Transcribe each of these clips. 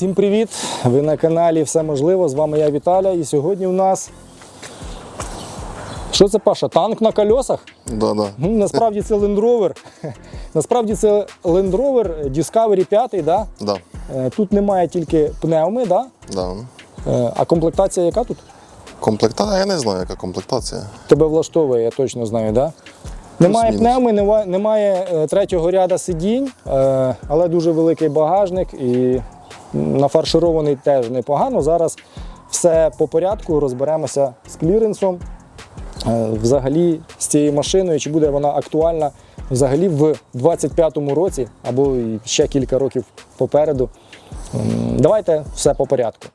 Всім привіт! Ви на каналі Все можливо. З вами я Віталя. І сьогодні у нас. Що це Паша? Танк на кольосах? Да, да. Насправді це Land Rover. Насправді це Land Rover Discovery 5, да? Да. Е, Тут немає тільки пневми, да? Да. Е, а комплектація яка тут? Комплектація, я не знаю, яка комплектація. Тебе влаштовує, я точно знаю, да? Немає пневми, немає е, третього ряда сидінь, але дуже великий багажник і нафарширований теж непогано. Зараз все по порядку, розберемося з кліренсом. Е, Взагалі з цією машиною, чи буде вона актуальна взагалі в 25-му році або ще кілька років попереду. Давайте все по порядку.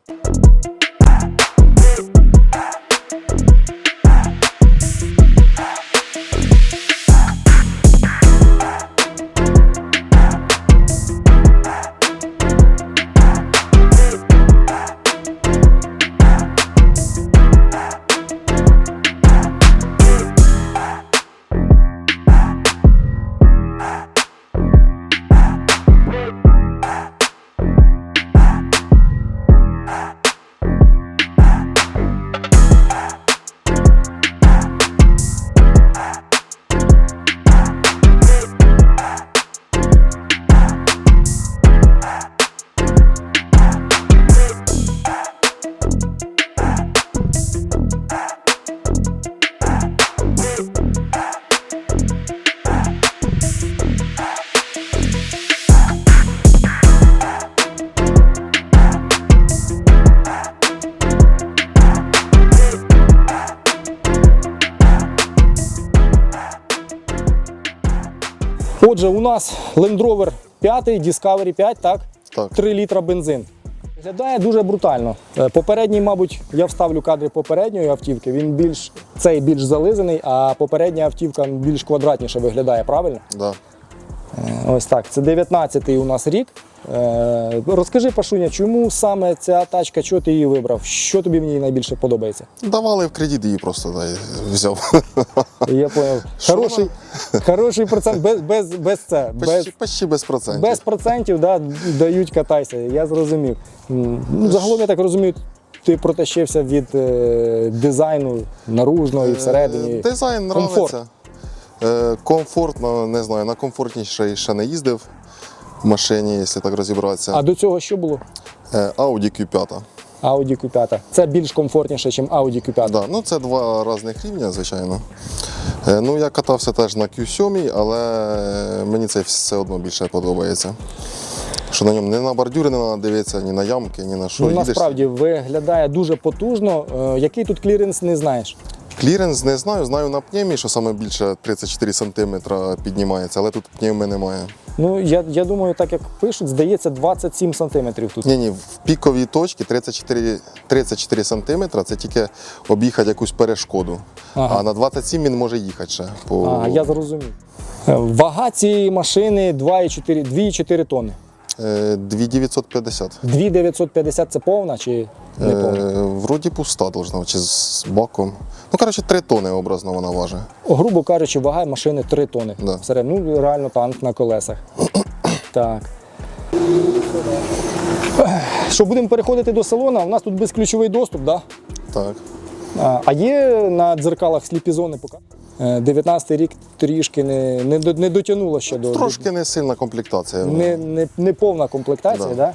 Нас Land Rover 5, Discovery 5, так? Так. 3 літра бензин. Виглядає дуже брутально. Е, Попередній, мабуть, я вставлю кадри попередньої автівки. Він більш цей більш зализаний, а попередня автівка більш квадратніше виглядає, правильно? Да. Е, Ось так. Це 19-й у нас рік. Е, Розкажи, Пашуня, чому саме ця тачка, чого ти її вибрав? Що тобі в ній найбільше подобається? Давали в кредит її просто да, взяв. Я поняв. Хороший, хороший процент без, без, без це. Без, Почти, почти без процентів. Без процентів да, дають катайся, я зрозумів. Ну, загалом, я так розумію, ти протащився від е, дизайну наружного і всередині. Е, Дизайн Комфорт. нравиться. Е, Комфортно, не знаю, на комфортніше ще не їздив машині, якщо так розібратися. А до цього що було? Е, Audi Q5. Audi Q5. Це більш комфортніше, ніж Audi Q5. Да, ну це два різних рівня, звичайно. Е, Ну, я катався теж на Q7, але мені це все одно більше подобається. Що на ньому не на бордюри не треба дивитися, ні на ямки, ні на що. Ну, насправді виглядає дуже потужно. Е, Який тут кліренс, не знаєш. Кліренс не знаю, знаю на пневмі, що саме більше 34 см піднімається, але тут пневми немає. Ну, я, я думаю, так як пишуть, здається, 27 сантиметрів тут. Ні, ні, в піковій точці 34, 34 см це тільки об'їхати якусь перешкоду. Ага. А на 27 він може їхати ще. По... Ага, я зрозумів. Вага цієї машини 2,4 2,4 тонни. Е, 2950. 2,950 це повна чи не повна? Е, вроді пуста должна, чи з баком. Ну, коротше, 3 тони образно вона важить. Грубо кажучи, вага машини 3 тони. Да. Серед, ну, реально танк на колесах. так. Що, будемо переходити до салону? У нас тут безключовий доступ, да? Так. А, а є на дзеркалах сліпі зони поки? 19-й рік трішки не, не, не дотягнуло ще до. Трошки не сильна комплектація. не, не, не повна комплектація, да. Да.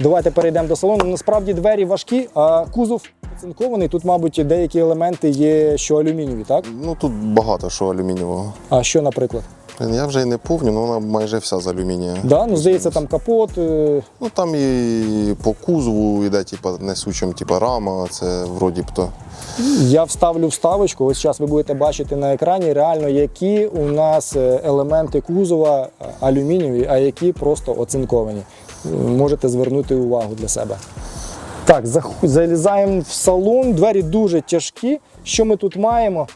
Давайте перейдемо до салону. Насправді двері важкі, а кузов оцинкований. Тут, мабуть, деякі елементи є, що алюмінієві, так? Ну тут багато що алюмінієвого. А що, наприклад? Я вже і не пам'ятаю, але вона майже вся з алюмінія. Да? Ну, здається, там капот. е, Ну там і по кузову йде, типу, несучим, типу, рама, це вроді б то. Я вставлю вставочку. Ось зараз ви будете бачити на екрані реально, які у нас е, елементи кузова алюмінієві, а які просто оцинковані. Можете звернути увагу для себе. Так, залізаємо в салон. Двері дуже тяжкі. Що ми тут маємо?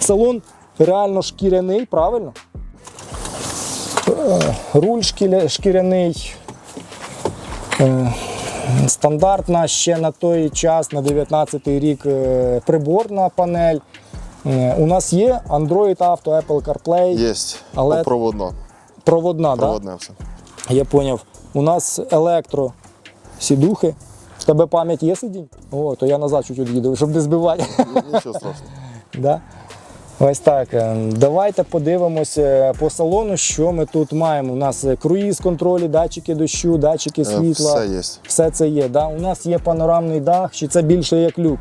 Салон реально шкіряний, правильно? Е, Руль шкіля- шкіряний. Е, Стандартна ще на той час, на 19-й рік, е, приборна панель. У нас є Android Auto, Apple CarPlay, Є, Але- проводна. проводна, да? Все. Я поняв. У нас електро сідухи. В тебе пам'ять є сидінь? О, то я назад чуть-чуть їду, щоб не збивати. Нічого страшного. Да? Ось так. е, Давайте подивимося по салону, що ми тут маємо. У нас е, круїз контролі, датчики дощу, датчики Е, світла. Все є. Все це є. Да? У нас є панорамний дах, чи це більше як люк.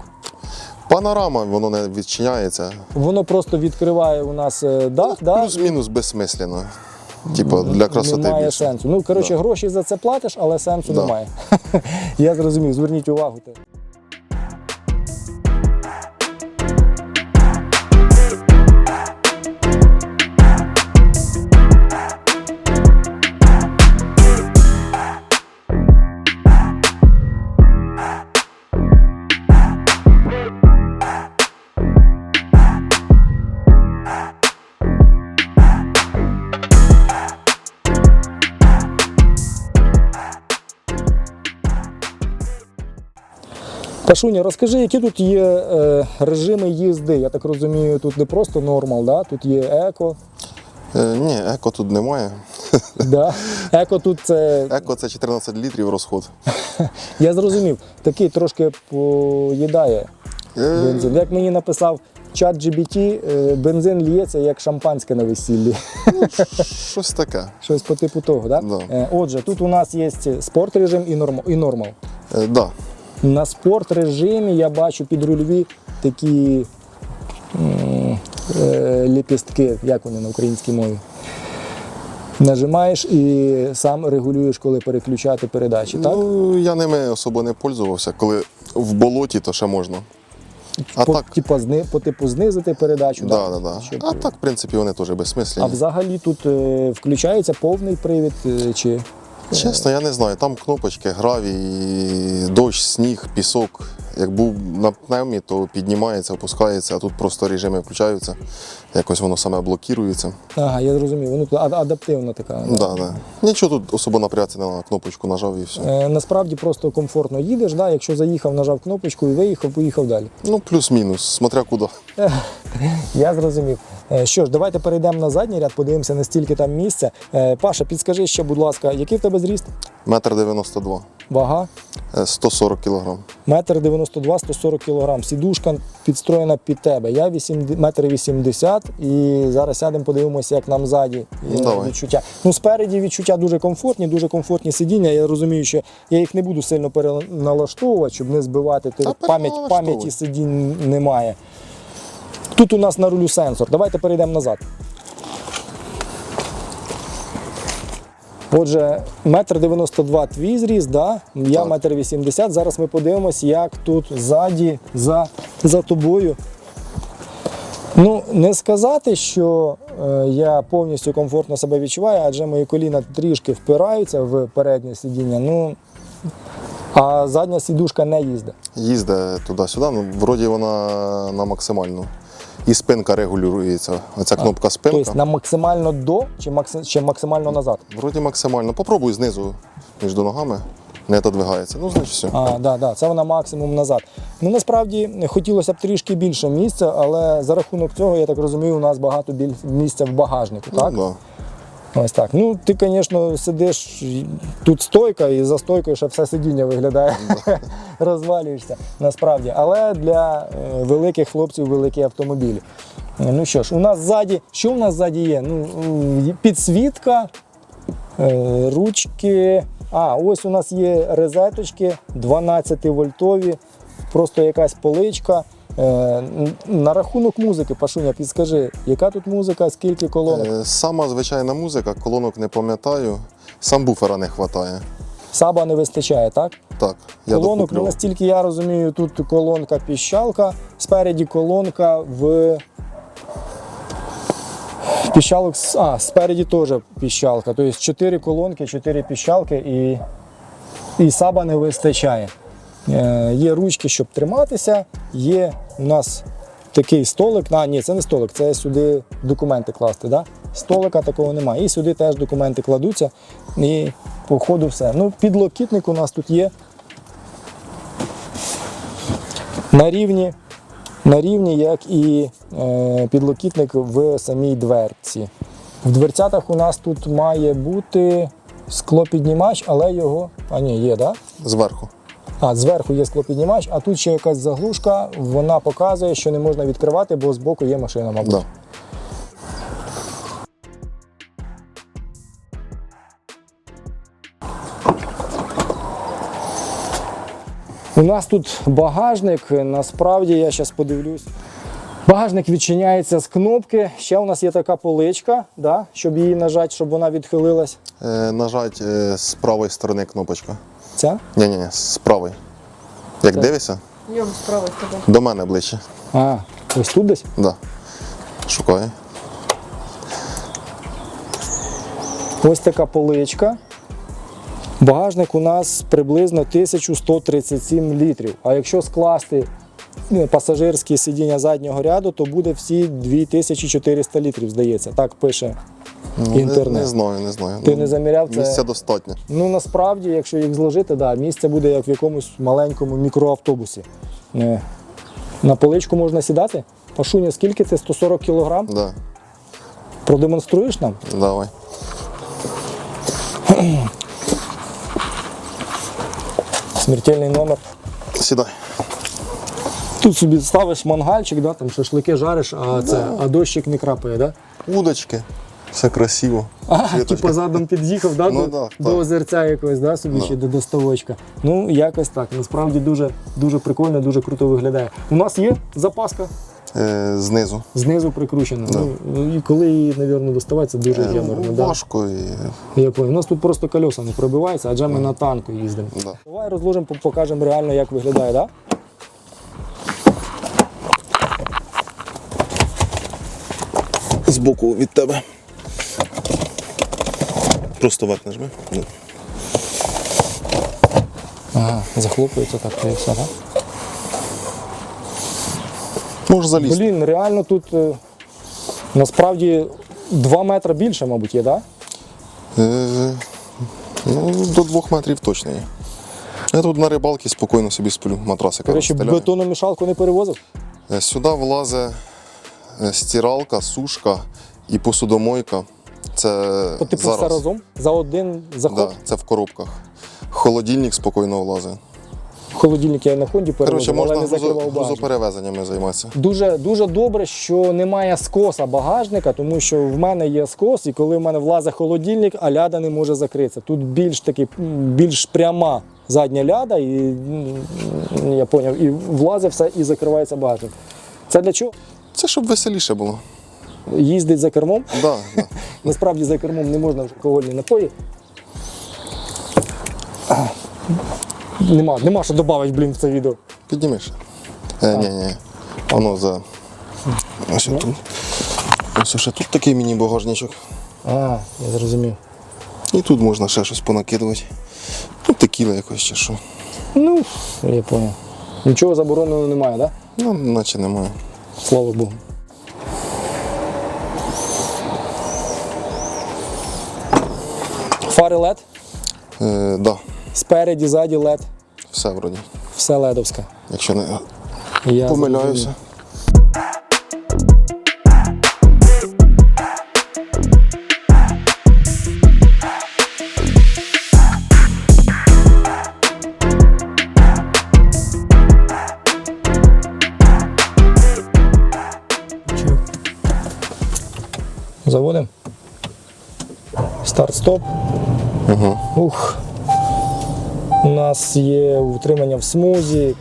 Панорама, воно не відчиняється. Воно просто відкриває у нас е, дах, да? Плюс-мінус безсмислено. Типу, для красоти немає більше. сенсу. Ну, коротше, Да. гроші за це платиш, але сенсу Да. немає. Я зрозумів, зверніть увагу. Теж. Розкажи, які тут є е, режими їзди. Я так розумію, тут не просто нормал, да? тут є еко. Е, ні, еко тут немає. Да? Еко тут це, Еко це 14 літрів розход. я зрозумів, такий трошки поїдає Е, бензин. Як мені написав чат GBT, е, бензин лється як шампанське на весіллі. щось таке. Щось по типу того. Да? Да. Е, Отже, тут у нас є спорт режим і норм- і нормал. Е, да. На спорт режимі я бачу підрульові такі м, е, ліпістки, як вони на українській мові. Нажимаєш і сам регулюєш, коли переключати передачі. Так? Ну, я ними особо не пользувався. Коли в болоті, то ще можна. А по, так, типу, зни, по типу знизити передачу. да, да, да. Щоб- а так, в принципі, вони теж а взагалі тут е, включається повний привід е, чи. Чесно, я не знаю. Там кнопочки, гравій, дощ, сніг, пісок. Як був на пневмі, то піднімається, опускається, а тут просто режими включаються. Якось воно саме блокується. Ага, я зрозумів. Воно адаптивна така. Да, да. Нічого тут особо напрягатися на кнопочку нажав і все. Е, Насправді просто комфортно їдеш, да? якщо заїхав, нажав кнопочку і виїхав, поїхав далі. Ну, плюс-мінус, смотря куди. Я зрозумів. Е, Що ж, давайте перейдемо на задній ряд, подивимося, настільки там місця. Е, Паша, підскажи ще, будь ласка, який в тебе зріст? Метр 92, Вага? е, 140 кілограм. Метр 92, 140 кілограм. Сідушка підстроєна під тебе. Я 8, метр 80 і зараз сядемо, подивимося, як нам ззаді е, Ну, відчуття. Ну, спереді відчуття дуже комфортні, дуже комфортні сидіння. Я розумію, що я їх не буду сильно переналаштовувати, щоб не збивати. Ти Та пам'ять пам'яті сидінь немає. Тут у нас на рулю сенсор. Давайте перейдемо назад. Отже, метр 92 твій зріст, да? я Так. метр 80. Зараз ми подивимось, як тут ззаді за, за тобою. Ну, не сказати, що е, я повністю комфортно себе відчуваю, адже мої коліна трішки впираються в переднє сидіння. Ну, а задня сідушка не їздить. Їздить туди-сюди, ну, вроді вона на максимальну. І спинка регулюється. Оця кнопка спинка. Тобто на максимально до чи, чи максимально назад. Вроді максимально. Попробуй знизу між ногами. Не отодвигається. Ну, значить все. А, да, да, це вона максимум назад. Ну насправді хотілося б трішки більше місця, але за рахунок цього, я так розумію, у нас багато місця в багажнику. Так? Ну, Ось так. Ну, ти, звісно, сидиш тут стойка, і за стойкою ще все сидіння виглядає. Розвалюєшся насправді. Але для е, великих хлопців великі автомобілі. Е, Ну що ж, у нас ззаді, що у нас ззаді є? Ну, підсвітка, е, ручки. А, ось у нас є розеточки 12 вольтові, просто якась поличка. Е, на рахунок музики, Пашуня, підскажи, яка тут музика, скільки колонок? Е, Сама звичайна музика, колонок не пам'ятаю. Сам буфера не вистачає. Саба не вистачає, так? Так, я Колонок, ну, докуплю. настільки я розумію, тут колонка піщалка, спереді колонка в. Піщалок, а, спереді теж піщалка. Тобто 4 колонки, 4 піщалки і, і саба не вистачає. Е, є ручки, щоб триматися, є у нас такий столик. А, ні, це не столик, це сюди документи класти. Да? Столика такого немає. І сюди теж документи кладуться. І по ходу все. Ну, підлокітник у нас тут є. На рівні, на рівні, як і е, підлокітник в самій дверці. В дверцятах у нас тут має бути склопіднімач, але його. А ні, є, так? Да? Зверху. А, зверху є склопіднімач, а тут ще якась заглушка, вона показує, що не можна відкривати, бо збоку є машина, мабуть. Да. У нас тут багажник, насправді я зараз подивлюсь. Багажник відчиняється з кнопки. Ще у нас є така поличка, да, щоб її нажати, щоб вона відхилилась. Е, нажать е, з правої сторони кнопочка. Ця? Ні, ні, ні, з правої. Як дивишся, Йом справа з тобою. до мене ближче. А, ось тут десь. Да. Шукаю. Ось така поличка. Багажник у нас приблизно 1137 літрів. А якщо скласти ну, пасажирські сидіння заднього ряду, то буде всі 2400 літрів, здається. Так пише Ну, не, не знаю, не знаю. Ти Ну, не заміряв це? Місця достатньо. Ну насправді, якщо їх зложити, да, місце буде як в якомусь маленькому мікроавтобусі. Е, На поличку можна сідати. Пашуня, скільки це? 140 кг? Да. Продемонструєш нам? Давай. Смертельний номер. Сідай. Тут собі ставиш мангальчик, да, там шашлики жариш, а, це, а дощик не крапає, да? Удочки. Все красиво. А, типу задом під'їхав да, Ну до, да, до так. озерця якогось, да, собі чи до доставочка. Ну, якось так. Насправді дуже, дуже прикольно, дуже круто виглядає. У нас є запаска Е, знизу. знизу прикручена. Ну, і коли її, мабуть, доставати, це дуже Е, геморно. ну, Да. важко і. Я. У нас тут просто колеса не пробиваються, адже ми на танку їздимо. Да. Давай розложимо, покажемо реально, як виглядає, так? Да? Збоку від тебе. Просто верх нажми. Ну. Ага, захлопується так, і все, так? Можеш залізти. Блін, реально тут е, насправді 2 метри більше, мабуть, є, так? Е, ну, до двох метрів точно є. Я тут на рибалці спокійно собі сплю, матрасика Коротше, розстеляю. бетономішалку не перевозив. Е, Сюди влазить е, стиралка, сушка і посудомойка. Це По типу зараз. все разом за один заход. Да, це в коробках. Холодильник спокійно влазить. Холодильник я на хонді перевозив, але можна не закривав багажник. грузоперевезеннями займатися. Дуже, дуже добре, що немає скоса багажника, тому що в мене є скос, і коли в мене влазить холодильник, а ляда не може закритися. Тут більш таки, більш пряма задня ляда, і я поняв, і влазить все і закривається багажник. Це для чого? Це щоб веселіше було. Їздить за кермом. Да, да. Насправді за кермом не можна алкогольні напої. Нема, нема що додати, блін, в це відео. Піднімеш. Е, ні, ні. Воно за. Ось тут. Ось ще тут такий міні-багажничок. А, я зрозумів. І тут можна ще щось понакидувати. Ну, текіла якось чи що. Ну, я понял. Нічого забороненого немає, так? Да? Ну, наче немає. Слава Богу. Фари LED, Е, да, спереді, ззаді LED, все вроді. все ледовське. Якщо не Я помиляюся. Заводимо. Старт-стоп. Ух. У нас є утримання в смузі.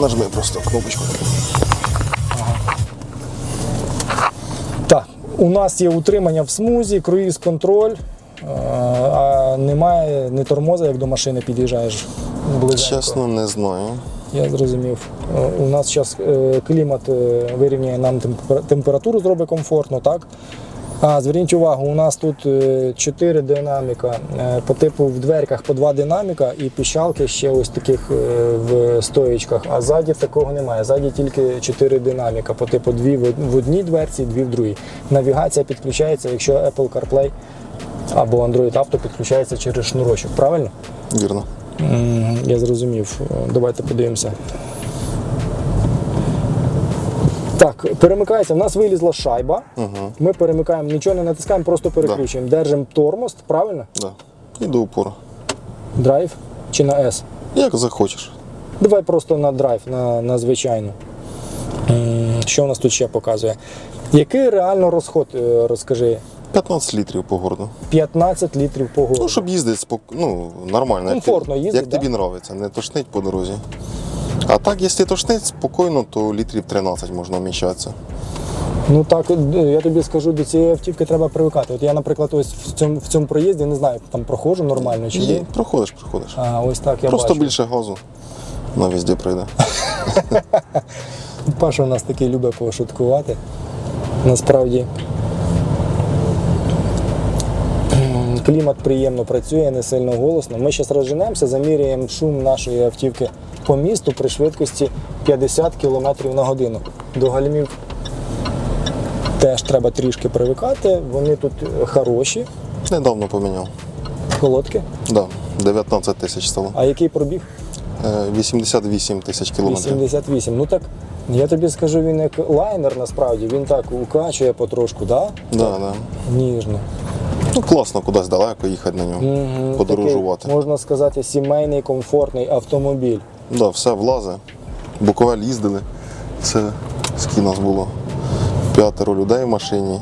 Нажми просто кнопочку. Так, у нас є утримання в смузі, круїз-контроль, е, а немає не тормоза, як до машини під'їжджаєш. Чесно, не знаю. Я зрозумів. Е, У нас зараз клімат е, вирівняє нам температуру, зробить комфортно, так? А, зверніть увагу, у нас тут 4 динаміка. Е, По типу в дверках по два динаміка і піщалки ще ось таких е, в стоїчках. А ззаді такого немає. Ззаді тільки 4 динаміка, по типу дві в одній дверці, дві в другій. Навігація підключається, якщо Apple CarPlay або Android Auto підключається через шнурочок. Правильно? Вірно. Я зрозумів. Е, Давайте подивимося. Так, перемикається. У нас вилізла шайба. Угу. Ми перемикаємо, нічого не натискаємо, просто переключуємо. Держимо тормоз, правильно? Да. І до упору. Драйв чи на S? Як захочеш. Давай просто на драйв, на, на звичайну. Що у нас тут ще показує? Який реально розход, е, розкажи? 15 літрів по городу. 15 літрів по Ну, щоб їздити спок... ну, нормально. Комфортно як, їздить, Як да? тобі подобається, не тошнить по дорозі. А так, якщо тошнить спокійно, то літрів 13 можна вміщатися. Ну так, е, я тобі скажу, до цієї автівки треба привикати. От я, наприклад, ось в цьому, в цьому проїзді не знаю, там проходжу нормально чи Ні, проходиш, проходиш. А ось так я Просто бачу. більше газу на везде прийде. Паша у нас такий любить пошуткувати. Насправді. Клімат приємно працює, не сильно голосно. Ми зараз розженемося, заміряємо шум нашої автівки по місту при швидкості 50 км на годину. До гальмів теж треба трішки привикати. Вони тут е, хороші, Недавно поміняв. колодки. Да, 19 тисяч стало. А який пробіг? Е, 88 тисяч кілометрів. 88. Ну так я тобі скажу, він як лайнер насправді. Він так укачує потрошку, да? Да, да. Ніжно. Ну, класно кудись далеко їхати на ньому, Мгм, подорожувати. Такий, можна сказати, сімейний комфортний автомобіль. Да, все влазе. Буковель їздили. Це скільки нас було? П'ятеро людей в машині.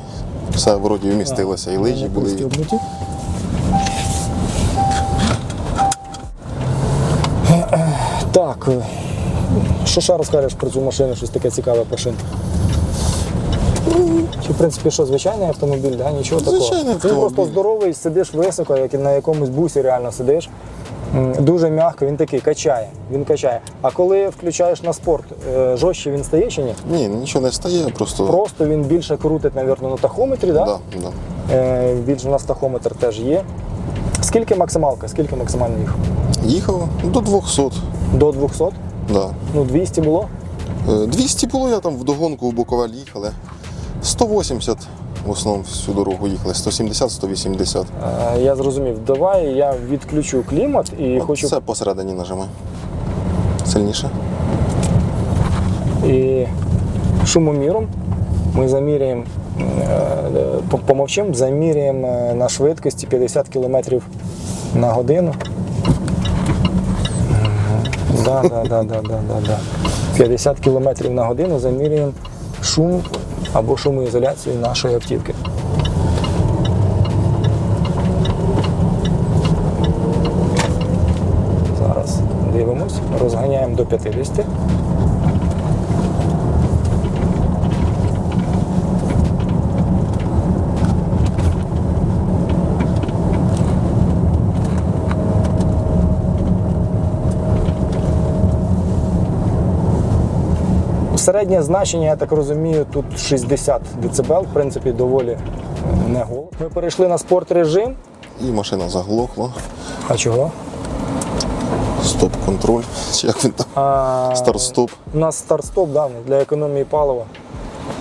Все вроді вмістилося. І лижі були. і- Так. е, Що ще розкажеш про цю машину? Щось таке цікаве Пашин? Чи в принципі що, звичайний автомобіль, да? нічого такого. Звичайний Він автомобіль. просто здоровий, сидиш високо, як і на якомусь бусі реально сидиш. Дуже м'яко, він такий качає. Він качає. А коли включаєш на спорт, е, жорстче він стає чи ні? Ні, нічого не стає, просто. Просто він більше крутить, мабуть, на тахометрі, да? Да, да. Е, Більше у нас тахометр теж є. Скільки максималка? Скільки максимально їх? Їхав до 200. До 200? Да. Ну, 200 було. Е, 200 було, я там вдогонку в Буковель їхали. 180 в основному всю дорогу їхали, 170-180. Е, Я зрозумів. Давай я відключу клімат і От хочу Це посередині нажимай. Сильніше. і шумоміром. Ми заміряємо, е, помовчимо, заміряємо е, на швидкості 50 км на годину. Да, да, да, да, да, да, да. 50 км на годину замірюємо шум або шумоізоляцію нашої автівки. Зараз дивимось, розганяємо до 50. Середнє значення, я так розумію, тут 60 дБ, в принципі, доволі не голос. Ми перейшли на спорт режим. І машина заглохла. А чого? Стоп-контроль. Чи як він там? А, Старт-стоп. У нас старт-стоп да, для економії палива.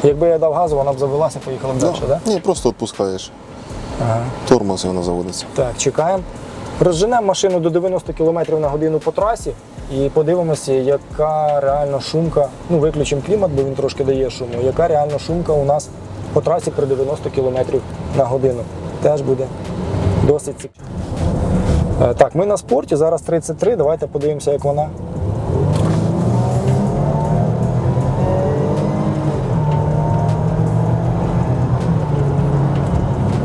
Якби я дав газу, вона б завелася, поїхала б далі, так? Да? Ні, просто відпускаєш. Ага. Тормоз вона заводиться. Так, чекаємо. Розженемо машину до 90 км на годину по трасі і подивимося, яка реально шумка. Ну, виключимо клімат, бо він трошки дає шуму. Яка реально шумка у нас по трасі при 90 км на годину. Теж буде досить цікаво. Е, Так, ми на спорті, зараз 33. Давайте подивимося, як вона.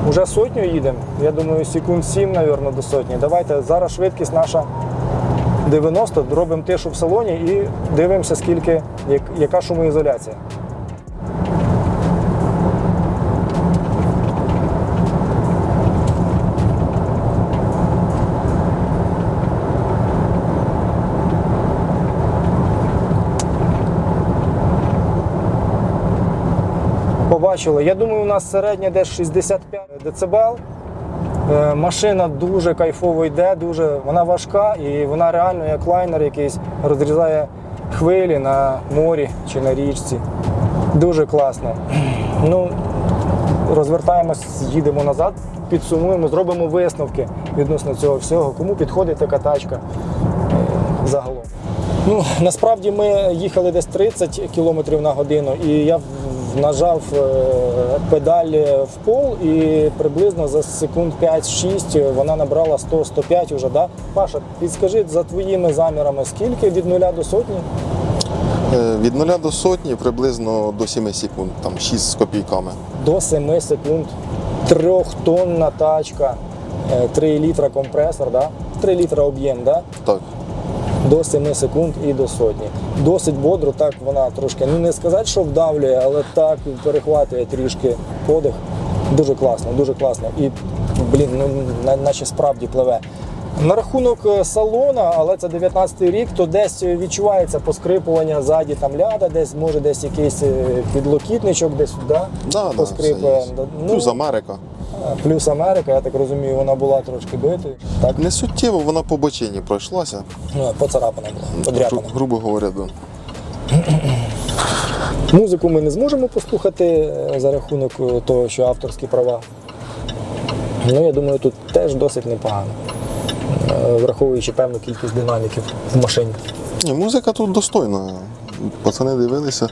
Уже сотню їдемо. Я думаю, секунд 7, мабуть, до сотні. Давайте зараз швидкість наша 90, робимо тишу в салоні і дивимося, скільки, як, яка шумоізоляція. Побачили. Я думаю, у нас середня десь 65 дБ. Е, Машина дуже кайфово йде, дуже вона важка і вона реально як лайнер якийсь розрізає хвилі на морі чи на річці. Дуже класно. Ну, розвертаємось, їдемо назад, підсумуємо, зробимо висновки відносно цього всього, кому підходить така тачка е, загалом. Ну, насправді ми їхали десь 30 км на годину, і я нажав е, педаль в пол, і приблизно за секунд 5-6 вона набрала 100-105 уже. Да? Паша, підскажи за твоїми замірами, скільки від нуля до сотні? Е, Від 0 до сотні приблизно до 7 секунд, там 6 з копійками. До 7 секунд. Трьохтонна тачка, 3 літра компресор, да? 3 літра об'єм, да? Так. До 7 секунд і до сотні. Досить бодро, так вона трошки, ну не сказати, що вдавлює, але так перехватує трішки подих. Дуже класно, дуже класно. І, блін, ну наче справді пливе. На рахунок е, салона, але це 19-й рік, то десь відчувається поскрипування ззаді там ляда, десь може десь якийсь е, підлокітничок, десь да, Да, да, поскрипує. є. Ну, Плюс Америка. Плюс Америка, я так розумію, вона була трошки битою. Так, Не суттєво, вона по бочині пройшлася. ну, поцарапана була, подряпана. Гру- Грубо говоря, да. Музику ми не зможемо послухати е, за рахунок е, того, що авторські права. Ну, я думаю, тут теж досить непогано, е, враховуючи певну кількість динаміків в машині. Ні, музика тут достойна. Пацани дивилися,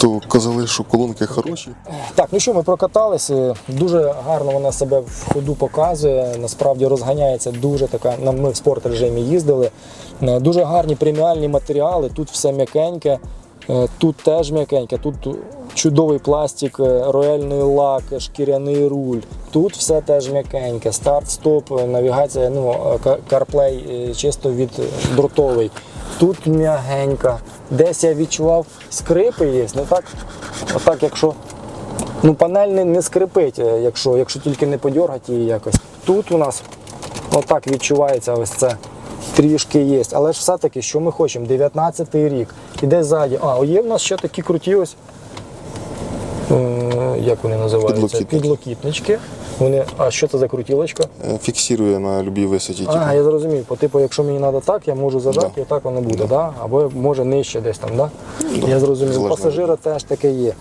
то казали, що колонки хороші. Так, ну що, ми прокаталися. Дуже гарно вона себе в ходу показує. Насправді розганяється дуже така. Ми в спорт режимі їздили. Е, Дуже гарні преміальні матеріали. Тут все м'якеньке, е, тут теж м'якеньке, тут чудовий пластик, е, рояльний лак, шкіряний руль. Тут все теж м'якеньке. Старт, стоп, навігація, ну, CarPlay чисто від дротовий. Тут м'ягенька. Десь я відчував скрипи є, не так? Отак, якщо ну, панель не, не скрипить, е, якщо, якщо тільки не подьоргати її якось. Тут у нас отак відчувається ось це. Трішки є. Але ж все-таки, що ми хочемо? 19-й рік. Іде ззаді. А, є в нас ще такі круті ось. Е, як вони називаються? Підлокітники. Підлокітнички. Вони, а що це за крутілочка? Е, Фіксує на любій висоті. А, типу. я зрозумів. По типу, якщо мені треба так, я можу зажати, і так воно буде, да. або може нижче десь там. Да? Я зрозумів. У пасажира теж таке є.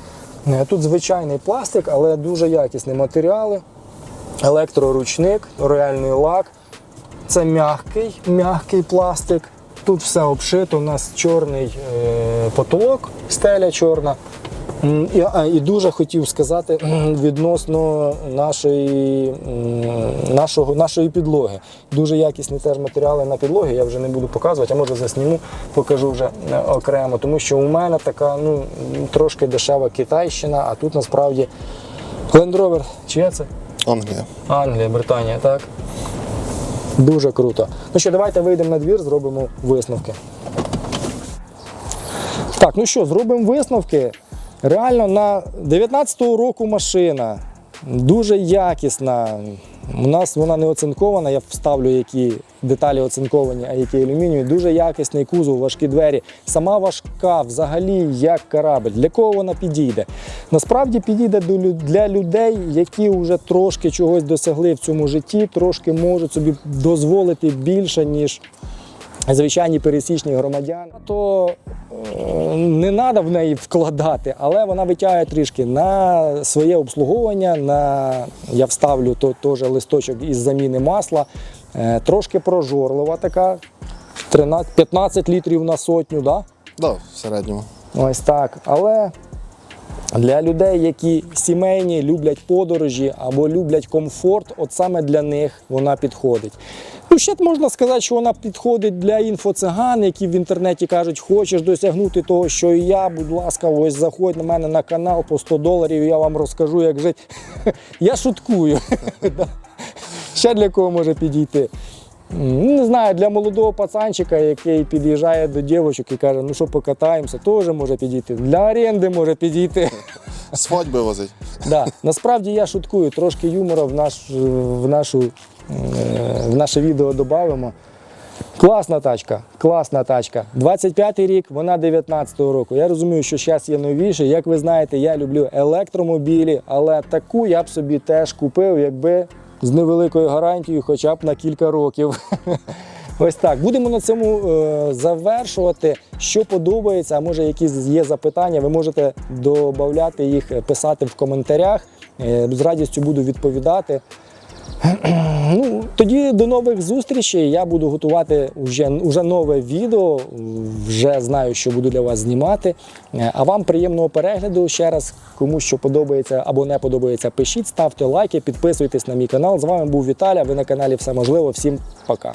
Е, Тут звичайний пластик, але дуже якісні матеріали. Електроручник, рояльний лак. Це м'який, м'який пластик. Тут все обшито. У нас чорний е, потолок, стеля чорна. І, і дуже хотів сказати відносно нашої, нашого, нашої підлоги. Дуже якісні теж матеріали на підлоги. Я вже не буду показувати, а може засніму, покажу вже е, окремо. Тому що у мене така ну, трошки дешева китайщина, а тут насправді Land Rover, чия це? Англія. Англія, Британія, так. Дуже круто. Ну що, давайте вийдемо на двір, зробимо висновки. Так, ну що, зробимо висновки. Реально на 19-го року машина. Дуже якісна. У нас вона не оцинкована, я вставлю, які деталі оцинковані, а які алюмінієві. Дуже якісний кузов, важкі двері. Сама важка, взагалі, як корабль. Для кого вона підійде? Насправді підійде для людей, які вже трошки чогось досягли в цьому житті, трошки можуть собі дозволити більше, ніж звичайні пересічні громадяни, то е, не треба в неї вкладати, але вона витягує трішки на своє обслуговування. На я вставлю то теж листочок із заміни масла. Е, Трошки прожорлива така. 13, 15 літрів на сотню, да? Да, в середньому. Ось так. Але для людей, які сімейні, люблять подорожі або люблять комфорт, от саме для них вона підходить. Ну, ще можна сказати, що вона підходить для інфоциган, які в інтернеті кажуть, хочеш досягнути того, що і я, будь ласка, ось заходь на мене на канал по 100 доларів, я вам розкажу, як жити. Я шуткую. Ще для кого може підійти. Ну, Не знаю, для молодого пацанчика, який під'їжджає до дівчинок і каже, ну що покатаємося, теж може підійти. Для оренди може підійти. Свадьби возить. Да. Насправді я шуткую, трошки юмора в, наш, в, нашу, е, в наше відео додамо. Класна тачка, класна тачка. 25-й рік, вона 19-го року. Я розумію, що зараз є новіше. Як ви знаєте, я люблю електромобілі, але таку я б собі теж купив, якби з невеликою гарантією, хоча б на кілька років. Ось так. Будемо на цьому е, завершувати. Що подобається, а може якісь є запитання, ви можете додати їх, писати в коментарях. Е, з радістю буду відповідати. Ну, тоді до нових зустрічей. Я буду готувати вже, вже нове відео. Вже знаю, що буду для вас знімати. Е, А вам приємного перегляду. Ще раз, кому що подобається або не подобається, пишіть, ставте лайки, підписуйтесь на мій канал. З вами був Віталя. Ви на каналі Все можливо. Всім пока.